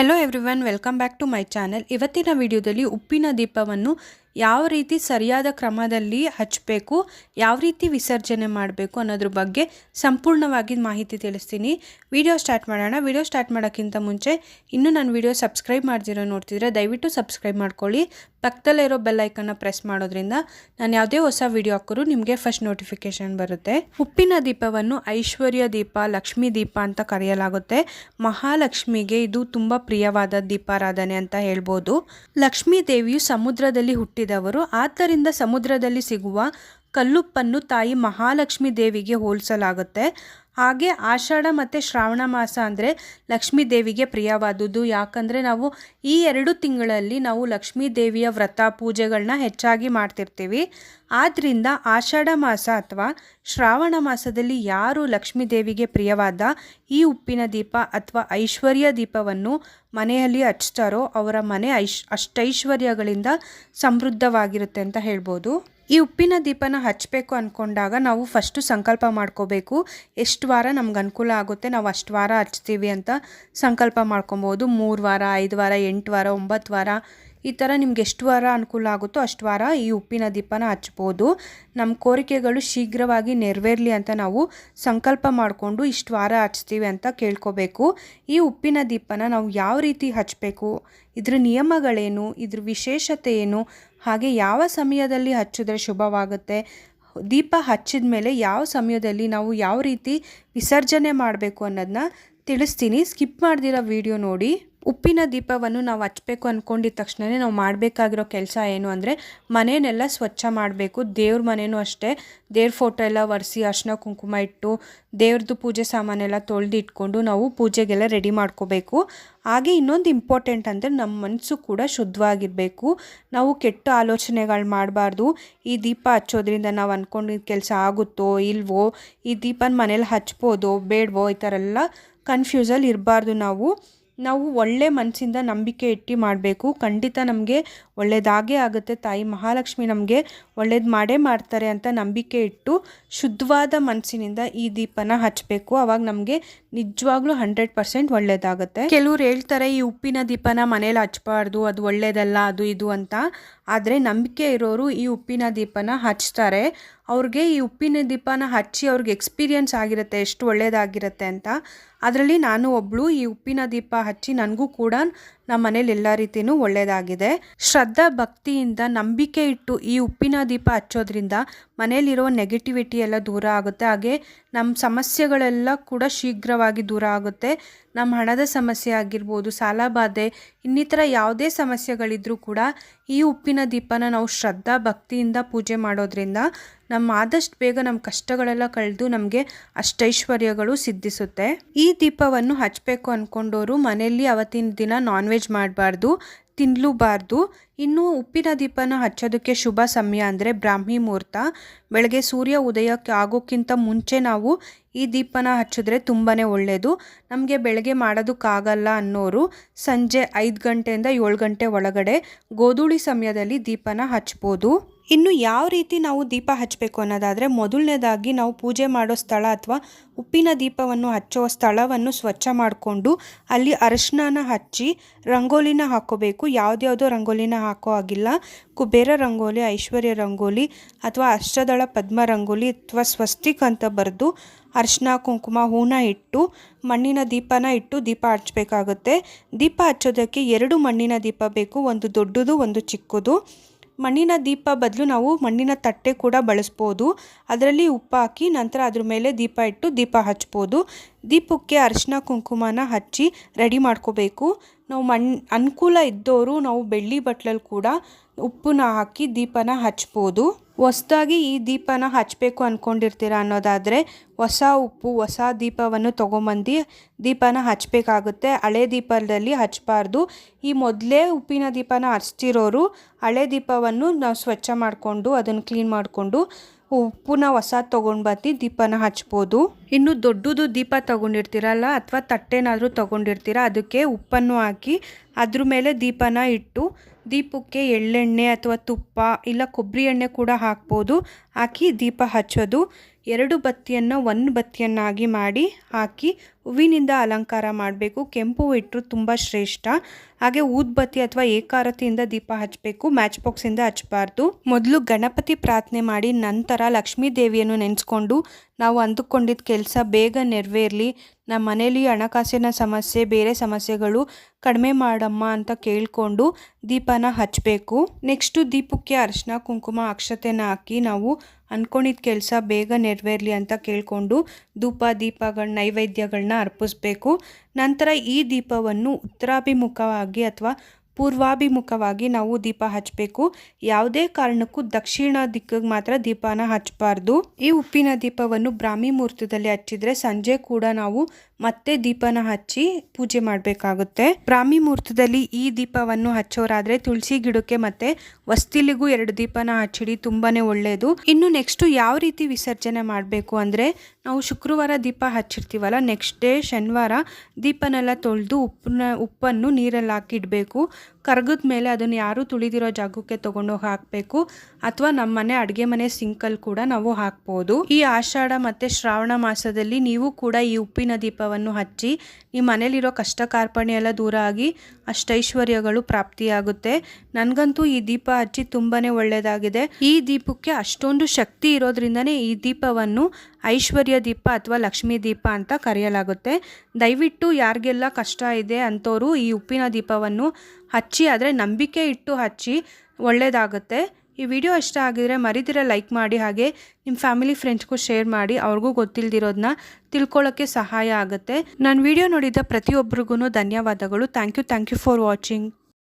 Hello everyone welcome back to my channel ಇವತ್ತಿನ ವಿಡಿಯೋದಲ್ಲಿ ಉಪ್ಪಿನ ದೀಪವನ್ನು ಯಾವ ರೀತಿ ಸರಿಯಾದ ಕ್ರಮದಲ್ಲಿ ಹಚ್ಚಬೇಕು, ಯಾವ ರೀತಿ ವಿಸರ್ಜನೆ ಮಾಡಬೇಕು ಅನ್ನೋದ್ರ ಬಗ್ಗೆ ಸಂಪೂರ್ಣವಾಗಿ ಮಾಹಿತಿ ತಿಳಿಸ್ತೀನಿ. ವಿಡಿಯೋ ಸ್ಟಾರ್ಟ್ ಮಾಡೋಣ. ವಿಡಿಯೋ ಸ್ಟಾರ್ಟ್ ಮಾಡೋಕ್ಕಿಂತ ಮುಂಚೆ ಇನ್ನೂ ನನ್ನ ವಿಡಿಯೋ ಸಬ್ಸ್ಕ್ರೈಬ್ ಮಾಡ್ದಿರೋ ನೋಡ್ತಿದ್ರೆ ದಯವಿಟ್ಟು ಸಬ್ಸ್ಕ್ರೈಬ್ ಮಾಡ್ಕೊಳ್ಳಿ. ಪಕ್ಕದಲ್ಲೇ ಇರೋ ಬೆಲ್ ಐಕನ್ನ ಪ್ರೆಸ್ ಮಾಡೋದ್ರಿಂದ ನಾನು ಯಾವುದೇ ಹೊಸ ವಿಡಿಯೋ ಹಾಕೋರು ನಿಮಗೆ ಫಸ್ಟ್ ನೋಟಿಫಿಕೇಶನ್ ಬರುತ್ತೆ. ಉಪ್ಪಿನ ದೀಪವನ್ನು ಐಶ್ವರ್ಯ ದೀಪ, ಲಕ್ಷ್ಮೀ ದೀಪ ಅಂತ ಕರೆಯಲಾಗುತ್ತೆ. ಮಹಾಲಕ್ಷ್ಮಿಗೆ ಇದು ತುಂಬ ಪ್ರಿಯವಾದ ದೀಪಾರಾಧನೆ ಅಂತ ಹೇಳ್ಬೋದು. ಲಕ್ಷ್ಮೀ ದೇವಿಯು ಸಮುದ್ರದಲ್ಲಿ ಹುಟ್ಟಿದವರು, ಆದ್ದರಿಂದ ಸಮುದ್ರದಲ್ಲಿ ಸಿಗುವ ಕಲ್ಲುಪ್ಪನ್ನು ತಾಯಿ ಮಹಾಲಕ್ಷ್ಮಿ ದೇವಿಗೆ ಹೋಲಿಸಲಾಗುತ್ತೆ. ಹಾಗೆ ಆಷಾಢ ಮತ್ತು ಶ್ರಾವಣ ಮಾಸ ಅಂದರೆ ಲಕ್ಷ್ಮೀ ದೇವಿಗೆ ಪ್ರಿಯವಾದುದು ಯಾಕಂದರೆ ನಾವು ಈ ಎರಡು ತಿಂಗಳಲ್ಲಿ ನಾವು ಲಕ್ಷ್ಮೀ ದೇವಿಯ ವ್ರತ ಪೂಜೆಗಳನ್ನ ಹೆಚ್ಚಾಗಿ ಮಾಡ್ತಿರ್ತೀವಿ. ಆದ್ದರಿಂದ ಆಷಾಢ ಮಾಸ ಅಥವಾ ಶ್ರಾವಣ ಮಾಸದಲ್ಲಿ ಯಾರು ಲಕ್ಷ್ಮೀ ದೇವಿಗೆ ಪ್ರಿಯವಾದ ಈ ಉಪ್ಪಿನ ದೀಪ ಅಥವಾ ಐಶ್ವರ್ಯ ದೀಪವನ್ನು ಮನೆಯಲ್ಲಿ ಹಚ್ತಾರೋ ಅವರ ಮನೆ ಐಶ್ ಅಷ್ಟೈಶ್ವರ್ಯಗಳಿಂದ ಸಮೃದ್ಧವಾಗಿರುತ್ತೆ ಅಂತ ಹೇಳ್ಬೋದು. ಈ ಉಪ್ಪಿನ ದೀಪನ ಹಚ್ಚಬೇಕು ಅಂದ್ಕೊಂಡಾಗ ನಾವು ಫಸ್ಟು ಸಂಕಲ್ಪ ಮಾಡ್ಕೋಬೇಕು. ಎಷ್ಟು ವಾರ ನಮ್ಗೆ ಅನುಕೂಲ ಆಗುತ್ತೆ, ನಾವು ಅಷ್ಟು ವಾರ ಹಚ್ತೀವಿ ಅಂತ ಸಂಕಲ್ಪ ಮಾಡ್ಕೊಬೋದು. ಮೂರು ವಾರ, ಐದು ವಾರ, ಎಂಟು ವಾರ, ಒಂಬತ್ತು ವಾರ ಈ ಥರ ನಿಮ್ಗೆ ಎಷ್ಟು ವಾರ ಅನುಕೂಲ ಆಗುತ್ತೋ ಅಷ್ಟು ವಾರ ಈ ಉಪ್ಪಿನ ದೀಪನ ಹಚ್ಬೋದು. ನಮ್ಮ ಕೋರಿಕೆಗಳು ಶೀಘ್ರವಾಗಿ ನೆರವೇರಲಿ ಅಂತ ನಾವು ಸಂಕಲ್ಪ ಮಾಡಿಕೊಂಡು ಇಷ್ಟು ವಾರ ಹಚ್ತೀವಿ ಅಂತ ಕೇಳ್ಕೋಬೇಕು. ಈ ಉಪ್ಪಿನ ದೀಪನ ನಾವು ಯಾವ ರೀತಿ ಹಚ್ಚಬೇಕು ಇದ್ರ ನಿಯಮಗಳೇನು? ಇದ್ರ ವಿಶೇಷತೆ ಏನು? ಹಾಗೆ ಯಾವ ಸಮಯದಲ್ಲಿ ಹಚ್ಚಿದ್ರೆ ಶುಭವಾಗುತ್ತೆ? ದೀಪ ಹಚ್ಚಿದ ಮೇಲೆ ಯಾವ ಸಮಯದಲ್ಲಿ ನಾವು ಯಾವ ರೀತಿ ವಿಸರ್ಜನೆ ಮಾಡಬೇಕು ಅನ್ನೋದನ್ನ ತಿಳಿಸ್ತೀನಿ. ಸ್ಕಿಪ್ ಮಾಡ್ದಿರೋ ವಿಡಿಯೋ ನೋಡಿ. ಉಪ್ಪಿನ ದೀಪವನ್ನು ನಾವು ಹಚ್ಬೇಕು ಅಂದ್ಕೊಂಡಿದ್ದ ತಕ್ಷಣವೇ ನಾವು ಮಾಡಬೇಕಾಗಿರೋ ಕೆಲಸ ಏನು ಅಂದರೆ ಮನೆಯನ್ನೆಲ್ಲ ಸ್ವಚ್ಛ ಮಾಡಬೇಕು. ದೇವ್ರ ಮನೆಯೂ ಅಷ್ಟೇ. ದೇವ್ರ ಫೋಟೋ ಎಲ್ಲ ಒರೆಸಿ ಅರ್ಶಿನ ಕುಂಕುಮ ಇಟ್ಟು ದೇವ್ರದ್ದು ಪೂಜೆ ಸಾಮಾನೆಲ್ಲ ತೊಳೆದು ಇಟ್ಕೊಂಡು ನಾವು ಪೂಜೆಗೆಲ್ಲ ರೆಡಿ ಮಾಡ್ಕೋಬೇಕು. ಹಾಗೆ ಇನ್ನೊಂದು ಇಂಪಾರ್ಟೆಂಟ್ ಅಂದರೆ ನಮ್ಮ ಮನಸ್ಸು ಕೂಡ ಶುದ್ಧವಾಗಿರಬೇಕು ನಾವು ಕೆಟ್ಟ ಆಲೋಚನೆಗಳು ಮಾಡಬಾರ್ದು. ಈ ದೀಪ ಹಚ್ಚೋದ್ರಿಂದ ನಾವು ಅಂದ್ಕೊಂಡಿದ್ದ ಕೆಲಸ ಆಗುತ್ತೋ ಇಲ್ವೋ, ಈ ದೀಪನ ಮನೇಲಿ ಹಚ್ಬೋದು, ಬೇಡವೋ, ಈ ಥರ ಎಲ್ಲ ಕನ್ಫ್ಯೂಸಲ್ಲಿ ಇರಬಾರ್ದು ನಾವು. ನಾವು ಒಳ್ಳೆ ಮನಸ್ಸಿಂದ ನಂಬಿಕೆ ಇಟ್ಟು ಮಾಡಬೇಕು. ಖಂಡಿತ ನಮಗೆ ಒಳ್ಳೆಯದಾಗೇ ಆಗುತ್ತೆ. ತಾಯಿ ಮಹಾಲಕ್ಷ್ಮಿ ನಮಗೆ ಒಳ್ಳೇದು ಮಾಡೇ ಮಾಡ್ತಾರೆ ಅಂತ ನಂಬಿಕೆ ಇಟ್ಟು ಶುದ್ಧವಾದ ಮನಸ್ಸಿನಿಂದ ಈ ದೀಪನ ಹಚ್ಚಬೇಕು ಅವಾಗ ನಮಗೆ ನಿಜವಾಗ್ಲೂ ಹಂಡ್ರೆಡ್ ಪರ್ಸೆಂಟ್ ಒಳ್ಳೇದಾಗುತ್ತೆ. ಕೆಲವ್ರು ಹೇಳ್ತಾರೆ, ಈ ಉಪ್ಪಿನ ದೀಪನ ಮನೇಲಿ ಹಚ್ಚಬಾರ್ದು ಅದು ಒಳ್ಳೇದಲ್ಲ, ಅದು ಇದು ಅಂತ. ಆದರೆ ನಂಬಿಕೆ ಇರೋರು ಈ ಉಪ್ಪಿನ ದೀಪನ ಹಚ್ತಾರೆ. ಅವ್ರಿಗೆ ಈ ಉಪ್ಪಿನ ದೀಪನ ಹಚ್ಚಿ ಅವ್ರಿಗೆ ಎಕ್ಸ್ಪೀರಿಯನ್ಸ್ ಆಗಿರುತ್ತೆ, ಎಷ್ಟು ಒಳ್ಳೇದಾಗಿರುತ್ತೆ ಅಂತ. ಅದರಲ್ಲಿ ನಾನು ಒಬ್ಬಳು ಈ ಉಪ್ಪಿನ ದೀಪ ಹಚ್ಚಿ ನನಗೂ ಕೂಡ ನಮ್ಮ ಮನೇಲಿ ಎಲ್ಲ ರೀತಿಯೂ ಒಳ್ಳೆಯದಾಗಿದೆ ಶ್ರದ್ಧಾ ಭಕ್ತಿಯಿಂದ ನಂಬಿಕೆ ಇಟ್ಟು ಈ ಉಪ್ಪಿನ ದೀಪ ಹಚ್ಚೋದ್ರಿಂದ ಮನೇಲಿರೋ ನೆಗೆಟಿವಿಟಿ ಎಲ್ಲ ದೂರ ಆಗುತ್ತೆ. ಹಾಗೆ ನಮ್ಮ ಸಮಸ್ಯೆಗಳೆಲ್ಲ ಕೂಡ ಶೀಘ್ರವಾಗಿ ದೂರ ಆಗುತ್ತೆ. ನಮ್ಮ ಹಣದ ಸಮಸ್ಯೆ ಆಗಿರ್ಬೋದು, ಸಾಲ ಬಾಧೆ, ಇನ್ನಿತರ ಯಾವುದೇ ಸಮಸ್ಯೆಗಳಿದ್ರೂ ಕೂಡ ಈ ಉಪ್ಪಿನ ದೀಪನ ನಾವು ಶ್ರದ್ಧಾ ಭಕ್ತಿಯಿಂದ ಪೂಜೆ ಮಾಡೋದ್ರಿಂದ ನಮ್ಮ ಆದಷ್ಟು ಬೇಗ ನಮ್ಮ ಕಷ್ಟಗಳೆಲ್ಲ ಕಳೆದು ನಮಗೆ ಅಷ್ಟೈಶ್ವರ್ಯಗಳು ಸಿದ್ಧಿಸುತ್ತೆ. ಈ ದೀಪವನ್ನು ಹಚ್ಚಬೇಕು ಅಂದ್ಕೊಂಡವರು ಮನೆಯಲ್ಲಿ ಅವತ್ತಿನ ದಿನ ನಾನ್ ವೆಜ್ ಮಾಡಬಾರ್ದು. ತಿನ್ನಲೂಬಾರ್ದು ಇನ್ನು ಉಪ್ಪಿನ ದೀಪನ ಹಚ್ಚೋದಕ್ಕೆ ಶುಭ ಸಮಯ ಅಂದರೆ ಬ್ರಾಹ್ಮಿ ಮುಹೂರ್ತ. ಬೆಳಗ್ಗೆ ಸೂರ್ಯ ಉದಯಕ್ಕೆ ಆಗೋಕ್ಕಿಂತ ಮುಂಚೆ ನಾವು ಈ ದೀಪನ ಹಚ್ಚಿದ್ರೆ ತುಂಬಾ ಒಳ್ಳೆಯದು ನಮಗೆ ಬೆಳಗ್ಗೆ ಮಾಡೋದಕ್ಕಾಗಲ್ಲ ಅನ್ನೋರು ಸಂಜೆ ಐದು ಗಂಟೆಯಿಂದ ಏಳು ಗಂಟೆ ಒಳಗಡೆ ಗೋಧೂಳಿ ಸಮಯದಲ್ಲಿ ದೀಪನ ಹಚ್ಬೋದು. ಇನ್ನು ಯಾವ ರೀತಿ ನಾವು ದೀಪ ಹಚ್ಚಬೇಕು ಅನ್ನೋದಾದರೆ ಮೊದಲನೇದಾಗಿ ನಾವು ಪೂಜೆ ಮಾಡೋ ಸ್ಥಳ ಅಥವಾ ಉಪ್ಪಿನ ದೀಪವನ್ನು ಹಚ್ಚೋ ಸ್ಥಳವನ್ನು ಸ್ವಚ್ಛ ಮಾಡಿಕೊಂಡು ಅಲ್ಲಿ ಅರಶಿನ ಹಚ್ಚಿ ರಂಗೋಲಿನ ಹಾಕೋಬೇಕು ಯಾವುದ್ಯಾವುದೋ ರಂಗೋಲಿನ ಹಾಕೋ ಆಗಿಲ್ಲ ಕುಬೇರ ರಂಗೋಲಿ, ಐಶ್ವರ್ಯ ರಂಗೋಲಿ ಅಥವಾ ಅಷ್ಟದಳ ಪದ್ಮ ರಂಗೋಲಿ ಅಥವಾ ಸ್ವಸ್ತಿಕ್ ಅಂತ ಬರೆದು ಅರಿಶಿನ ಕುಂಕುಮ, ಹೂನ ಇಟ್ಟು ಮಣ್ಣಿನ ದೀಪನ ಇಟ್ಟು ದೀಪ ಹಚ್ಚಬೇಕಾಗುತ್ತೆ. ದೀಪ ಹಚ್ಚೋದಕ್ಕೆ ಎರಡು ಮಣ್ಣಿನ ದೀಪ ಬೇಕು. ಒಂದು ದೊಡ್ಡದು, ಒಂದು ಚಿಕ್ಕದು. ಮಣ್ಣಿನ ದೀಪ ಬದಲು ನಾವು ಮಣ್ಣಿನ ತಟ್ಟೆ ಕೂಡ ಬಳಸ್ಬೋದು. ಅದರಲ್ಲಿ ಉಪ್ಪು ಹಾಕಿ ನಂತರ ಅದ್ರ ಮೇಲೆ ದೀಪ ಇಟ್ಟು ದೀಪ ಹಚ್ಬೋದು. ದೀಪಕ್ಕೆ ಅರಿಶಿನ ಕುಂಕುಮನ ಹಚ್ಚಿ ರೆಡಿ ಮಾಡ್ಕೋಬೇಕು. ನಾವು ಮಣ್, ಅನುಕೂಲ ಇದ್ದವರು ನಾವು ಬೆಳ್ಳಿ ಬಟ್ಲಲ್ಲಿ ಕೂಡ ಉಪ್ಪನ್ನ ಹಾಕಿ ದೀಪನ ಹಚ್ಬೋದು. ಹೊಸದಾಗಿ ಈ ದೀಪನ ಹಚ್ಚಬೇಕು ಅಂದ್ಕೊಂಡಿರ್ತೀರ ಅನ್ನೋದಾದರೆ ಹೊಸ ಉಪ್ಪು, ಹೊಸ ದೀಪವನ್ನು ತೊಗೊಂಬಂದು ದೀಪನ ಹಚ್ಚಬೇಕಾಗುತ್ತೆ ಹಳೆ ದೀಪದಲ್ಲಿ ಹಚ್ಚಬಾರ್ದು ಈ ಮೊದಲೇ ಉಪ್ಪಿನ ದೀಪನ ಹಚ್ತಿರೋರು ಹಳೆ ದೀಪವನ್ನು ನಾವು ಸ್ವಚ್ಛ ಮಾಡಿಕೊಂಡು ಅದನ್ನು ಕ್ಲೀನ್ ಮಾಡಿಕೊಂಡು ಉಪ್ಪನ್ನ ಹೊಸ ತೊಗೊಂಡು ಬತ್ತಿ ದೀಪನ ಹಚ್ಬೋದು. ಇನ್ನು ದೊಡ್ಡದು ದೀಪ ತಗೊಂಡಿರ್ತೀರಲ್ಲ ಅಥವಾ ತಟ್ಟೆನಾದರೂ ತೊಗೊಂಡಿರ್ತೀರ, ಅದಕ್ಕೆ ಉಪ್ಪನ್ನು ಹಾಕಿ ಅದ್ರ ಮೇಲೆ ದೀಪನ ಇಟ್ಟು ದೀಪಕ್ಕೆ ಎಳ್ಳೆಣ್ಣೆ ಅಥವಾ ತುಪ್ಪ ಇಲ್ಲ ಕೊಬ್ಬರಿ ಎಣ್ಣೆ ಕೂಡ ಹಾಕ್ಬೋದು. ಹಾಕಿ ದೀಪ ಹಚ್ಚೋದು. ಎರಡು ಬತ್ತಿಯನ್ನು ಒಂದು ಬತ್ತಿಯನ್ನಾಗಿ ಮಾಡಿ ಹಾಕಿ ಹೂವಿನಿಂದ ಅಲಂಕಾರ ಮಾಡಬೇಕು. ಕೆಂಪು ಇಟ್ಟರು ತುಂಬ ಶ್ರೇಷ್ಠ. ಹಾಗೆ ಊದ್ಬತ್ತಿ ಅಥವಾ ಏಕಾರತಿಯಿಂದ ದೀಪ ಹಚ್ಚಬೇಕು. ಮ್ಯಾಚ್ ಬಾಕ್ಸಿಂದ ಹಚ್ಚಬಾರ್ದು. ಮೊದಲು ಗಣಪತಿ ಪ್ರಾರ್ಥನೆ ಮಾಡಿ, ನಂತರ ಲಕ್ಷ್ಮೀ ದೇವಿಯನ್ನು ನೆನೆಸ್ಕೊಂಡು ನಾವು ಅಂದುಕೊಂಡಿದ್ದ ಕೆಲಸ ಬೇಗ ನೆರವೇರಲಿ. ನಮ್ಮ ಮನೇಲಿ ಹಣಕಾಸಿನ ಸಮಸ್ಯೆ, ಬೇರೆ ಸಮಸ್ಯೆಗಳು ಕಡಿಮೆ ಮಾಡಮ್ಮ ಅಂತ ಕೇಳಿಕೊಂಡು ದೀಪನ ಹಚ್ಚಬೇಕು ನೆಕ್ಸ್ಟು ದೀಪಕ್ಕೆ ಅರಿಶಿನ, ಕುಂಕುಮ, ಅಕ್ಷತೆನ ಹಾಕಿ ನಾವು ಅಂದ್ಕೊಂಡಿದ್ದ ಕೆಲಸ ಬೇಗ ನೆರವೇರಲಿ ಅಂತ ಕೇಳಿಕೊಂಡು ಧೂಪ, ದೀಪಗಳ ನೈವೇದ್ಯಗಳನ್ನ ಅರ್ಪಿಸ್ಬೇಕು. ನಂತರ ಈ ದೀಪವನ್ನು ಉತ್ತರಾಭಿಮುಖವಾಗಿ ಅಥವಾ ಪೂರ್ವಾಭಿಮುಖವಾಗಿ ನಾವು ದೀಪ ಹಚ್ಚಬೇಕು ಯಾವುದೇ ಕಾರಣಕ್ಕೂ ದಕ್ಷಿಣ ದಿಕ್ಕಿಗೆ ಮಾತ್ರ ದೀಪನ ಹಚ್ಚಬಾರ್ದು. ಈ ಉಪ್ಪಿನ ದೀಪವನ್ನು ಬ್ರಾಹ್ಮಿ ಮುಹೂರ್ತದಲ್ಲಿ ಹಚ್ಚಿದ್ರೆ ಸಂಜೆ ಕೂಡ ನಾವು ಮತ್ತೆ ದೀಪನ ಹಚ್ಚಿ ಪೂಜೆ ಮಾಡಬೇಕಾಗುತ್ತೆ. ಬ್ರಾಹ್ಮಿ ಮುಹೂರ್ತದಲ್ಲಿ ಈ ದೀಪವನ್ನು ಹಚ್ಚೋರಾದ್ರೆ ತುಳಸಿ ಗಿಡಕ್ಕೆ ಮತ್ತೆ ವಸ್ತಿಲಿಗೂ ಎರಡು ದೀಪನ ಹಚ್ಚಿಡಿ ತುಂಬಾನೇ ಒಳ್ಳೆಯದು ಇನ್ನು ನೆಕ್ಸ್ಟ್ ಯಾವ ರೀತಿ ವಿಸರ್ಜನೆ ಮಾಡಬೇಕು ಅಂದ್ರೆ ನಾವು ಶುಕ್ರವಾರ ದೀಪ ಹಚ್ಚಿರ್ತೀವಲ್ಲ, ನೆಕ್ಸ್ಟ್ ಡೇ ಶನಿವಾರ ದೀಪನೆಲ್ಲ ತೊಳೆದು ಉಪ್ಪನ್ನ ಉಪ್ಪನ್ನು ನೀರಲ್ಲಿ ಹಾಕಿ ಇಡಬೇಕು ಕರ್ಗದ ಮೇಲೆ ಅದನ್ನು ಯಾರು ತುಳಿದಿರೋ ಜಾಗಕ್ಕೆ ತಗೊಂಡೋಗಿ ಹಾಕಬೇಕು ಅಥವಾ ನಮ್ಮ ಮನೆ ಅಡುಗೆ ಮನೆ ಸಿಂಕಲ್ಲಿ ಕೂಡ ನಾವು ಹಾಕ್ಬೋದು. ಈ ಆಷಾಢ ಮತ್ತು ಶ್ರಾವಣ ಮಾಸದಲ್ಲಿ ನೀವು ಕೂಡ ಈ ಉಪ್ಪಿನ ದೀಪವನ್ನು ಹಚ್ಚಿ ನಿಮ್ಮ ಮನೇಲಿರೋ ಕಷ್ಟ ಕಾರ್ಪಣ್ಯ ಎಲ್ಲ ದೂರ ಆಗಿ ಅಷ್ಟೈಶ್ವರ್ಯಗಳು ಪ್ರಾಪ್ತಿಯಾಗುತ್ತೆ. ನನಗಂತೂ ಈ ದೀಪ ಹಚ್ಚಿ ತುಂಬಾ ಒಳ್ಳೆಯದಾಗಿದೆ ಈ ದೀಪಕ್ಕೆ ಅಷ್ಟೊಂದು ಶಕ್ತಿ ಇರೋದ್ರಿಂದನೇ ಈ ದೀಪವನ್ನು ಐಶ್ವರ್ಯ ದೀಪ ಅಥವಾ ಲಕ್ಷ್ಮೀ ದೀಪ ಅಂತ ಕರೆಯಲಾಗುತ್ತೆ. ದಯವಿಟ್ಟು ಯಾರಿಗೆಲ್ಲ ಕಷ್ಟ ಇದೆ ಅಂಥವರು ಈ ಉಪ್ಪಿನ ದೀಪವನ್ನು ಹಚ್ಚಿ, ಆದರೆ ನಂಬಿಕೆ ಇಟ್ಟು ಹಚ್ಚಿ ಒಳ್ಳೆಯದಾಗುತ್ತೆ ಈ ವಿಡಿಯೋ ಇಷ್ಟ ಆಗಿದರೆ ಮರಿದಿರ ಲೈಕ್ ಮಾಡಿ, ಹಾಗೆ ನಿಮ್ಮ ಫ್ಯಾಮಿಲಿ ಫ್ರೆಂಡ್ಸ್ಗೂ ಶೇರ್ ಮಾಡಿ, ಅವ್ರಿಗೂ ಗೊತ್ತಿಲ್ದಿರೋದನ್ನ ತಿಳ್ಕೊಳ್ಳೋಕ್ಕೆ ಸಹಾಯ ಆಗುತ್ತೆ. ನಾನು ವಿಡಿಯೋ ನೋಡಿದ ಪ್ರತಿಯೊಬ್ಬರಿಗೂ ಧನ್ಯವಾದಗಳು. Thank you thank you for watching.